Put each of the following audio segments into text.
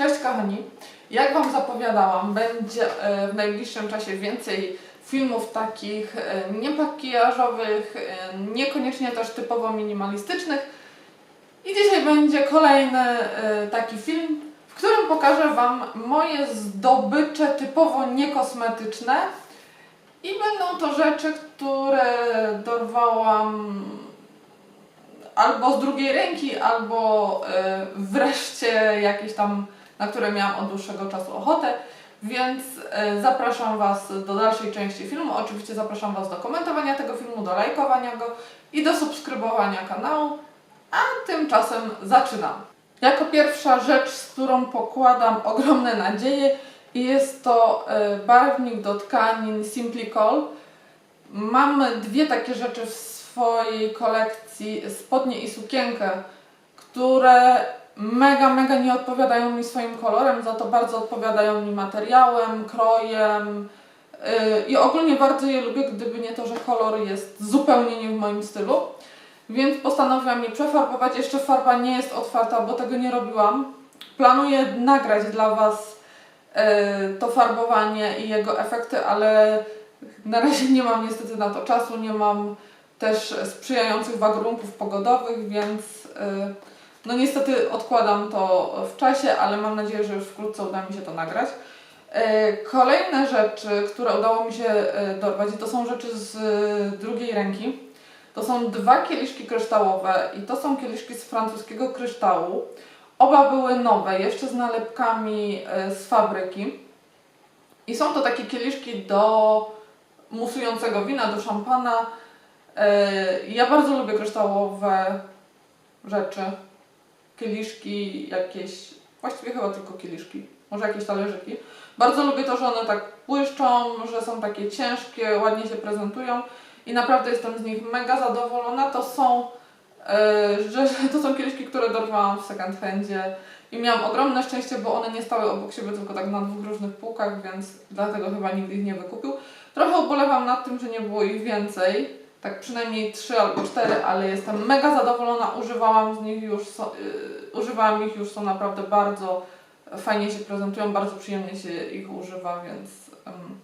Cześć kochani, jak Wam zapowiadałam, będzie e, w najbliższym czasie więcej filmów takich e, niepakijażowych, e, niekoniecznie też typowo minimalistycznych. I dzisiaj będzie kolejny taki film, w którym pokażę Wam moje zdobycze typowo niekosmetyczne. I będą to rzeczy, które dorwałam albo z drugiej ręki, albo wreszcie jakieś tam, na które miałam od dłuższego czasu ochotę. Więc e, zapraszam Was do dalszej części filmu. Oczywiście zapraszam Was do komentowania tego filmu, do lajkowania go i do subskrybowania kanału. A tymczasem zaczynam. Jako pierwsza rzecz, z którą pokładam ogromne nadzieje, jest to e, barwnik do tkanin Simply Call. Mam dwie takie rzeczy w swojej kolekcji, spodnie i sukienkę, które mega, mega nie odpowiadają mi swoim kolorem, za to bardzo odpowiadają mi materiałem, krojem yy, i ogólnie bardzo je lubię, gdyby nie to, że kolor jest zupełnie nie w moim stylu. Więc postanowiłam je przefarbować. Jeszcze farba nie jest otwarta, bo tego nie robiłam. Planuję nagrać dla Was yy, to farbowanie i jego efekty, ale na razie nie mam niestety na to czasu, nie mam też sprzyjających warunków pogodowych, więc yy, no niestety odkładam to w czasie, ale mam nadzieję, że już wkrótce uda mi się to nagrać. Yy, Kolejne rzeczy, które udało mi się yy, dorwać, to są rzeczy z yy, drugiej ręki. To są dwa kieliszki kryształowe i to są kieliszki z francuskiego kryształu. Oba były nowe, jeszcze z nalepkami z fabryki. I są to takie kieliszki do musującego wina, do szampana. Ja bardzo lubię kryształowe rzeczy. Kieliszki jakieś, właściwie chyba tylko kieliszki, może jakieś talerzyki. Bardzo lubię to, że one tak błyszczą, że są takie ciężkie, ładnie się prezentują i naprawdę jestem z nich mega zadowolona. To są, yy, to są kieliszki, które dorwałam w second handzie i miałam ogromne szczęście, bo one nie stały obok siebie, tylko tak na dwóch różnych półkach, więc dlatego chyba nikt ich nie wykupił. Trochę ubolewam nad tym, że nie było ich więcej, tak przynajmniej trzy albo cztery, ale jestem mega zadowolona, używałam z nich już, są, yy, używałam ich już, są naprawdę bardzo fajnie się prezentują, bardzo przyjemnie się ich używa, więc ym,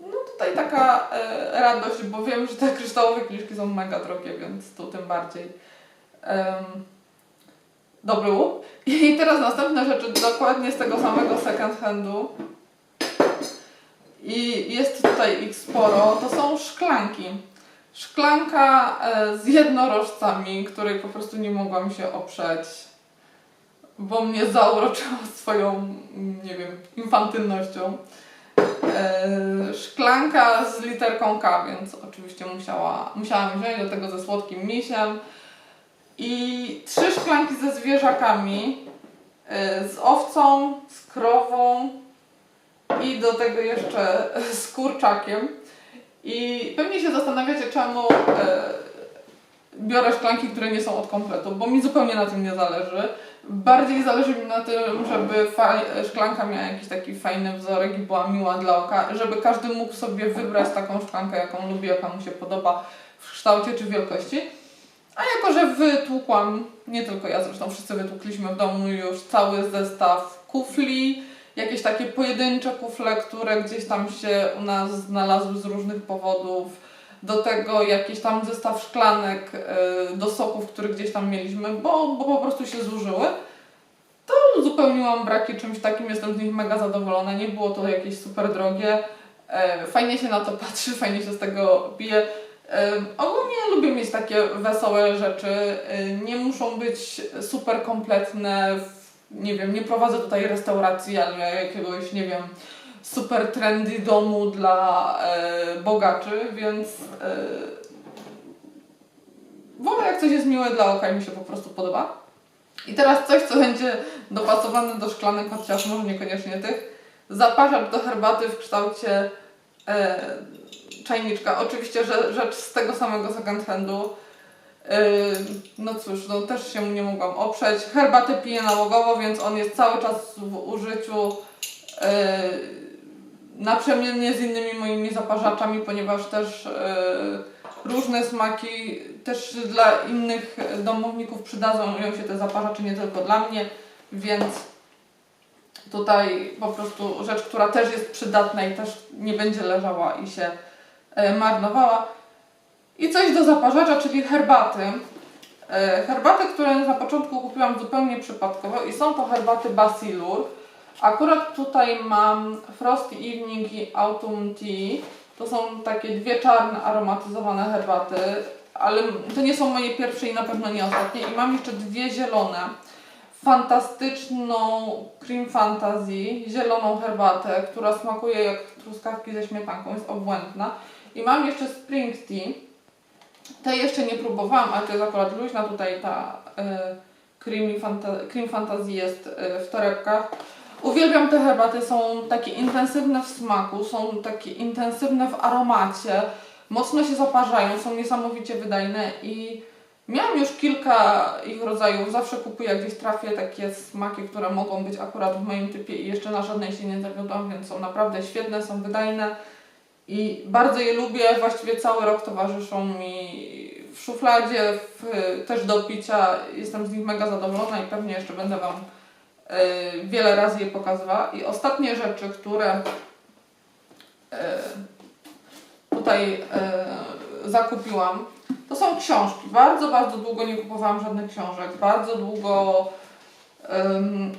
no tutaj taka e, radość, bo wiem, że te kryształowe kieliszki są mega drogie, więc tu tym bardziej dobry łup. I teraz następne rzeczy dokładnie z tego samego second handu i jest tutaj ich sporo, to są szklanki. Szklanka e, z jednorożcami, której po prostu nie mogłam się oprzeć, bo mnie zauroczyła swoją, nie wiem, infantylnością. E, szklanka z literką K, więc oczywiście musiała, musiałam wziąć do tego ze słodkim misiem. I trzy szklanki ze zwierzakami, e, z owcą, z krową i do tego jeszcze z kurczakiem. I pewnie się zastanawiacie, czemu e, biorę szklanki, które nie są od kompletu, bo mi zupełnie na tym nie zależy. Bardziej zależy mi na tym, żeby szklanka miała jakiś taki fajny wzorek i była miła dla oka, żeby każdy mógł sobie wybrać taką szklankę, jaką lubi, jaka mu się podoba w kształcie czy wielkości. A jako, że wytłukłam, nie tylko ja zresztą, wszyscy wytłukliśmy w domu już cały zestaw kufli, jakieś takie pojedyncze kufle, które gdzieś tam się u nas znalazły z różnych powodów. Do tego jakiś tam zestaw szklanek y, do soków, które gdzieś tam mieliśmy, bo, bo po prostu się zużyły. To uzupełniłam braki czymś takim, jestem z nich mega zadowolona. Nie było to jakieś super drogie. E, Fajnie się na to patrzy, fajnie się z tego pije. E, Ogólnie lubię mieć takie wesołe rzeczy. E, Nie muszą być super kompletne. w- Nie wiem, nie prowadzę tutaj restauracji, ale jakiegoś, nie wiem, super trendy domu dla e, bogaczy, więc e, wolę jak coś jest miłe dla oka i mi się po prostu podoba. I teraz coś, co będzie dopasowane do szklanek, chociaż może niekoniecznie tych. Zaparzacz do herbaty w kształcie e, czajniczka. Oczywiście, że rzecz z tego samego second handu. Yy, No cóż, no też się nie mogłam oprzeć. Herbatę piję nałogowo, więc on jest cały czas w użyciu yy, naprzemiennie z innymi moimi zaparzaczami, ponieważ też yy, różne smaki też dla innych domowników przydadzą się te zaparzacze, nie tylko dla mnie, więc Tutaj po prostu rzecz, która też jest przydatna i też nie będzie leżała i się e, marnowała. I coś do zaparzacza, czyli herbaty. E, Herbaty, które na początku kupiłam zupełnie przypadkowo i są to herbaty Basilur. Akurat tutaj mam Frosty Evening i Autumn Tea. To są takie dwie czarne aromatyzowane herbaty, ale to nie są moje pierwsze i na pewno nie ostatnie. I mam jeszcze dwie zielone. Fantastyczną Cream Fantasy, zieloną herbatę, która smakuje jak truskawki ze śmietanką, jest obłędna. I mam jeszcze Spring Tea. Tej jeszcze nie próbowałam, ale to jest akurat luźna. Tutaj ta y, creamy fanta- Cream Fantasy jest y, w torebkach. Uwielbiam te herbaty, są takie intensywne w smaku, są takie intensywne w aromacie, mocno się zaparzają, są niesamowicie wydajne i miałam już kilka ich rodzajów, zawsze kupuję gdzieś trafię takie smaki, które mogą być akurat w moim typie i jeszcze na żadnej się nie zawiodłam, więc są naprawdę świetne, są wydajne i bardzo je lubię, właściwie cały rok towarzyszą mi w szufladzie, w, też do picia, jestem z nich mega zadowolona i pewnie jeszcze będę Wam y, wiele razy je pokazywała. I ostatnie rzeczy, które y, tutaj y, zakupiłam, to są książki. Bardzo, bardzo długo nie kupowałam żadnych książek. Bardzo długo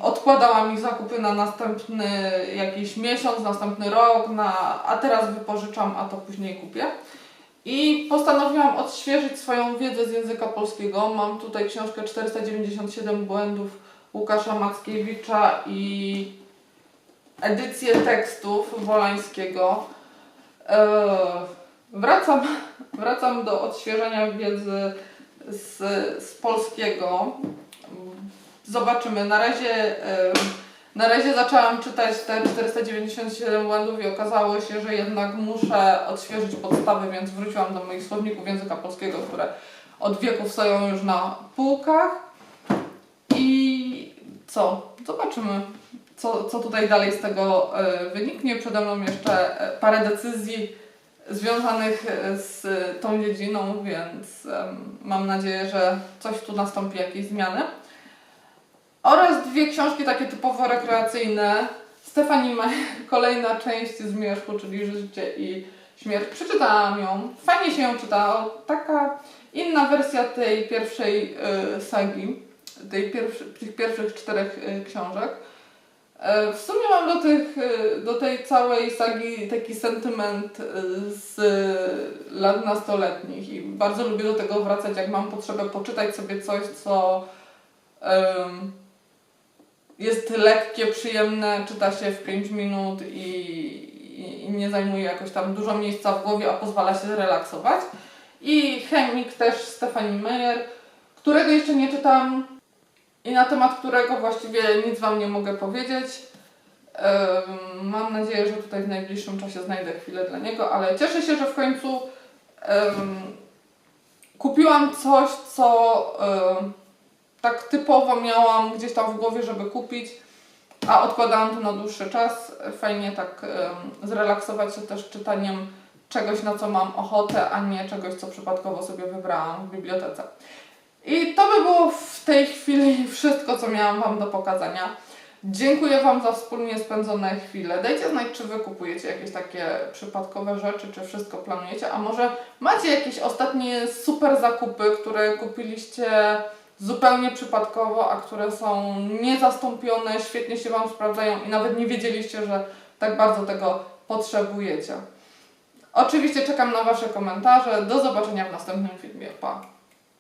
odkładałam ich zakupy na następny jakiś miesiąc, następny rok, na, a teraz wypożyczam, a to później kupię. I postanowiłam odświeżyć swoją wiedzę z języka polskiego. Mam tutaj książkę 497 błędów Łukasza Mackiewicza i edycję tekstów Wolańskiego. Eee, wracam, wracam do odświeżenia wiedzy z, z polskiego. Zobaczymy. Na razie, na razie zaczęłam czytać te 497 błędów i okazało się, że jednak muszę odświeżyć podstawy, więc wróciłam do moich słowników języka polskiego, które od wieków stoją już na półkach. I co? Zobaczymy, co, co tutaj dalej z tego e, wyniknie. Przede mną jeszcze e, parę decyzji związanych e, z tą dziedziną, więc mam nadzieję, że coś tu nastąpi, jakieś zmiany. Oraz dwie książki takie typowo rekreacyjne. Stefani ma kolejna część Zmierzchu, czyli Życie i Śmierć. Przeczytałam ją. Fajnie się ją czytało. Taka inna wersja tej pierwszej y, sagi, tej pierwszy, tych pierwszych czterech y, książek. E, W sumie mam do, tych, y, do tej całej sagi taki sentyment y, z lat nastoletnich i bardzo lubię do tego wracać, jak mam potrzebę poczytać sobie coś, co jest lekkie, przyjemne, czyta się w 5 minut i, i, i nie zajmuje jakoś tam dużo miejsca w głowie, a pozwala się zrelaksować. I Chemik też Stefani Meyer, którego jeszcze nie czytałam i na temat którego właściwie nic Wam nie mogę powiedzieć. Mam nadzieję, że tutaj w najbliższym czasie znajdę chwilę dla niego, ale cieszę się, że w końcu em, kupiłam coś, co em, tak typowo miałam gdzieś tam w głowie, żeby kupić, a odkładałam to na dłuższy czas. Fajnie tak zrelaksować się też czytaniem czegoś, na co mam ochotę, a nie czegoś, co przypadkowo sobie wybrałam w bibliotece. I to by było w tej chwili wszystko, co miałam Wam do pokazania. Dziękuję Wam za wspólnie spędzone chwile. Dajcie znać, czy Wy kupujecie jakieś takie przypadkowe rzeczy, czy wszystko planujecie, a może macie jakieś ostatnie super zakupy, które kupiliście zupełnie przypadkowo, a które są niezastąpione, świetnie się Wam sprawdzają i nawet nie wiedzieliście, że tak bardzo tego potrzebujecie. Oczywiście czekam na Wasze komentarze. Do zobaczenia w następnym filmie. Pa!